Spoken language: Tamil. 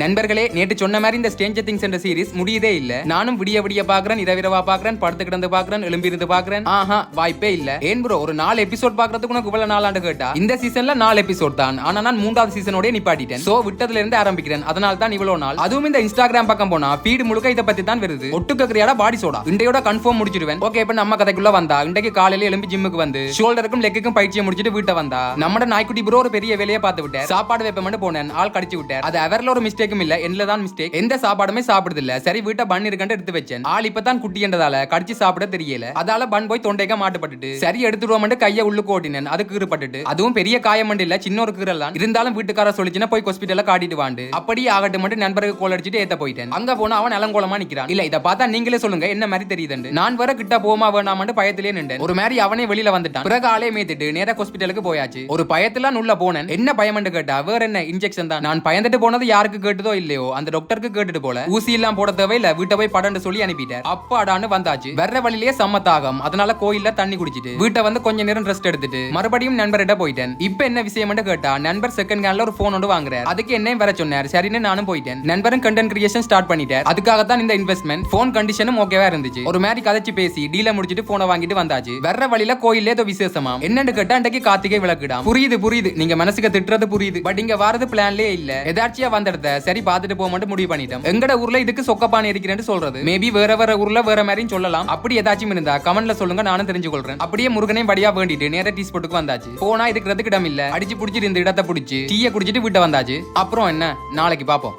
நண்பர்களே நேற்று சொன்ன மாதிரி இந்த ஸ்டேஞ்சர் திங்ஸ் என்ற சீரிஸ் முடியதே இல்ல. நானும் விடிய விடிய பாக்குறேன் இரவிரவா பாக்குறேன் படுத்து கிடந்து பாக்குறேன் எழும்பிருந்து பாக்குறேன். ஆஹா வாய்ப்பே இல்ல. ஏன் ப்ரோ ஒரு நாலு எபிசோட் பாக்குறதுக்கு உனக்கு இவ்வளவு நாளாண்டு கேட்டா? இந்த சீசன்ல நாலு எபிசோட் தான். ஆனா நான் மூன்றாவது சீசனோட நிப்பாட்டிட்டேன். சோ விட்டதுல இருந்து ஆரம்பிக்கிறேன். அதனால தான் இவ்வளவு நாள். அதுவும் இந்த இன்ஸ்டாகிராம் பக்கம் போனா ஃபீடு முழுக்க இதை பத்தி தான் வருது. ஒட்டுக்க கிரியாட பாடி சோடா இண்டையோட கன்ஃபார்ம் முடிச்சிருவேன் ஓகே இப்ப நம்ம கதைக்குள்ள வந்தா இன்றைக்கு காலையில எழும்பி ஜிம்முக்கு வந்து ஷோல்டருக்கும் லெக்குக்கும் பயிற்சியை முடிச்சிட்டு வீட்டை வந்தா நம்ம நாய்க்குட்டி ப்ரோ ஒரு பெரிய வேலையை பார்த்து விட்டேன் சாப்பாடு வைப்பமென்னு போனேன். ஆள் கடிச்சு விட்டேன் அது அவர்ல ஒரு மிஸ்டேக்கும் இல்ல என்ன தான் மிஸ்டேக். எந்த சாப்பாடுமே சாப்பிடுது இல்ல சரி வீட்டை பன் இருக்கண்டு எடுத்து வச்சேன். ஆள் இப்பதான் குட்டின்றதால கடிச்சு சாப்பிட தெரியல. அதால பன் போய் தொண்டைக்க மாட்டுப்பட்டுட்டு சரி எடுத்துடுவோம் கையை உள்ளுக்கு ஓட்டினேன். அது கீறுபட்டுட்டு. அதுவும் பெரிய காயம் இல்ல சின்ன ஒரு கீறல் தான். இருந்தாலும் வீட்டுக்கார சொல்லிச்சுன்னா போய் ஹாஸ்பிட்டல்ல காட்டிட்டு வாண்டு. அப்படியே ஆகட்டும் மட்டும் நண்பருக்கு கோல் அடிச்சுட்டு ஏத்த போயிட்டேன். அங்க போனா அவன் அலங்கோலமா நிக்கிறான். இல்ல இத பார்த்தா நீங்களே சொல்லுங்க என்ன மாதிரி தெரியுதுண்டு நான் வர கிட்ட போமா வேணாமட்டு பயத்திலே நின்றேன். ஒரு மாதிரி அவனே வெளியில வந்துட்டான். பிறகு ஆளே மேத்திட்டு நேரா ஹாஸ்பிட்டலுக்கு போயாச்சு. ஒரு பயத்துல உள்ள போனேன். என்ன பயம்னு கேட்டா வேற என்ன இன்ஜெக்ஷன் தான். நான் பயந்துட்டு போனது யாருக்கு கேட்டதோ இல்லையோ அந்த டாக்டருக்கு கேட்டுட்டு போல ஊசி எல்லாம் போட தேவையில்ல வீட்டை போய் படன்னு சொல்லி அனுப்பிட்டார் அப்பாடான்னு வந்தாச்சு. வர்ற வழியிலேயே சம்மத்தாகும் அதனால கோயில்ல தண்ணி குடிச்சிட்டு வீட்டை வந்து கொஞ்ச நேரம் ரெஸ்ட் எடுத்துட்டு மறுபடியும் நண்பர்கிட்ட போயிட்டேன். இப்ப என்ன விஷயம் கேட்டா நண்பர் செகண்ட் ஹேண்ட்ல ஒரு போன் ஒன்று வாங்குறாரு. அதுக்கு என்ன வர சொன்னார். சரின்னு நானும் போயிட்டேன். நண்பரும் கண்டென்ட் கிரியேஷன் ஸ்டார்ட் பண்ணிட்டார். அதுக்காக தான் இந்த இன்வெஸ்ட்மெண்ட் போன் கண்டிஷனும் ஓகேவா இருந்துச்சு. ஒரு மாதிரி கதைச்சு பேசி டீல முடிச்சிட்டு போனை வாங்கிட்டு வந்தாச்சு. வர்ற வழியில கோயிலே ஏதோ விசேஷமா? என்னன்னு கேட்டா அன்றைக்கு கார்த்திகை விளக்குடாம். புரியுது புரியுது. நீங்க மனசுக்கு திட்டுறது புரியுது. பட் இங்க வரது பிளான்லயே இல்ல. எதாச்சியா வந்தடத்த சரி பார்த்துட்டு போக மட்டும் முடிவு பண்ணிட்டோம் எங்கட ஊர்ல இதுக்கு சொக்கப்பானை இருக்கிறேன்னு சொல்றது. மேபி வேற வேற ஊர்ல வேற மாதிரியும் சொல்லலாம். அப்படி ஏதாச்சும் இருந்தா கமெண்ட்ல சொல்லுங்க நானும் தெரிஞ்சு கொள்றேன் அப்படியே முருகனையும் படியா வேண்டிட்டு நேர டீ ஸ்பாட்டுக்கு வந்தாச்சு. போனா இருக்கிறதுக்கு இடம் இல்ல. அடிச்சு புடிச்சிட்டு இந்த இடத்தை புடிச்சு டீயை குடிச்சிட்டு வீட்டை வந்தாச்சு. அப்புறம் என்ன? நாளைக்கு பாப்போம்